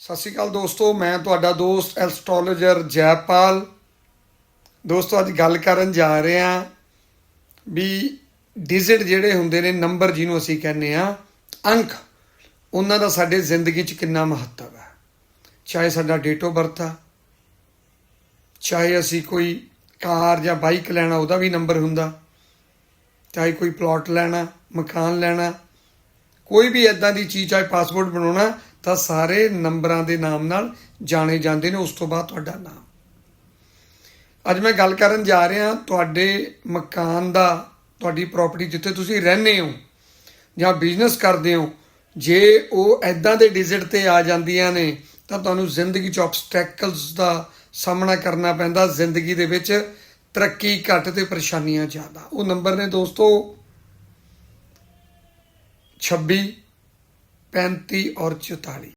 ਸਤਿ ਸ਼੍ਰੀ ਅਕਾਲ ਦੋਸਤੋ, ਮੈਂ ਤੁਹਾਡਾ ਦੋਸਤ ਐਸਟ੍ਰੋਲੋਜਰ ਜੈਪਾਲ। ਦੋਸਤੋ, ਅੱਜ ਗੱਲ ਕਰਨ ਜਾ ਰਹੇ ਹਾਂ ਵੀ ਡਿਜਿਟ ਜਿਹੜੇ ਹੁੰਦੇ ਨੇ, ਨੰਬਰ ਜਿਹਨੂੰ ਅਸੀਂ ਕਹਿੰਦੇ ਆ ਅੰਕ, ਉਹਨਾਂ ਦਾ ਸਾਡੇ ਜ਼ਿੰਦਗੀ 'ਚ ਕਿੰਨਾ ਮਹੱਤਵ ਹੈ? ਚਾਹੇ ਸਾਡਾ ਡੇਟ ਆਫ ਬਰਥ ਆ, ਚਾਹੇ ਅਸੀਂ ਕੋਈ ਕਾਰ ਜਾਂ ਬਾਈਕ ਲੈਣਾ, ਉਹਦਾ ਵੀ ਨੰਬਰ ਹੁੰਦਾ। ਚਾਹੇ ਕੋਈ ਪਲਾਟ ਲੈਣਾ, ਮਕਾਨ ਲੈਣਾ, ਕੋਈ ਵੀ ਇਦਾਂ ਦੀ ਚੀਜ਼, ਚਾਹੇ ਪਾਸਪੋਰਟ ਬਣਾਉਣਾ ਤਾਂ ਸਾਰੇ ਨੰਬਰਾਂ ਦੇ ਨਾਮ ਨਾਲ ਜਾਣੇ ਜਾਂਦੇ ਨੇ, ਉਸ ਤੋਂ ਬਾਅਦ ਤੁਹਾਡਾ ਨਾਮ। ਅੱਜ ਮੈਂ ਗੱਲ ਕਰਨ ਜਾ ਰਿਹਾ ਤੁਹਾਡੇ ਮਕਾਨ ਦਾ, ਤੁਹਾਡੀ ਪ੍ਰਾਪਰਟੀ ਜਿੱਥੇ ਤੁਸੀਂ ਰਹਿੰਦੇ ਹੋ ਜਾਂ ਬਿਜ਼ਨਸ ਕਰਦੇ ਹੋ, ਜੇ ਉਹ ਐਦਾਂ ਦੇ ਡਿਜਿਟ ਤੇ ਆ ਜਾਂਦੀਆਂ ਨੇ, ਤਾਂ ਤੁਹਾਨੂੰ ਜ਼ਿੰਦਗੀ 'ਚ ਆਬਸਟੈਕਲਸ ਦਾ ਸਾਹਮਣਾ ਕਰਨਾ ਪੈਂਦਾ, ਜ਼ਿੰਦਗੀ ਦੇ ਵਿੱਚ ਤਰੱਕੀ ਘੱਟ ਤੇ ਪਰੇਸ਼ਾਨੀਆਂ ਜ਼ਿਆਦਾ। ਉਹ ਨੰਬਰ ਨੇ ਦੋਸਤੋ 26 35 ਔਰ 44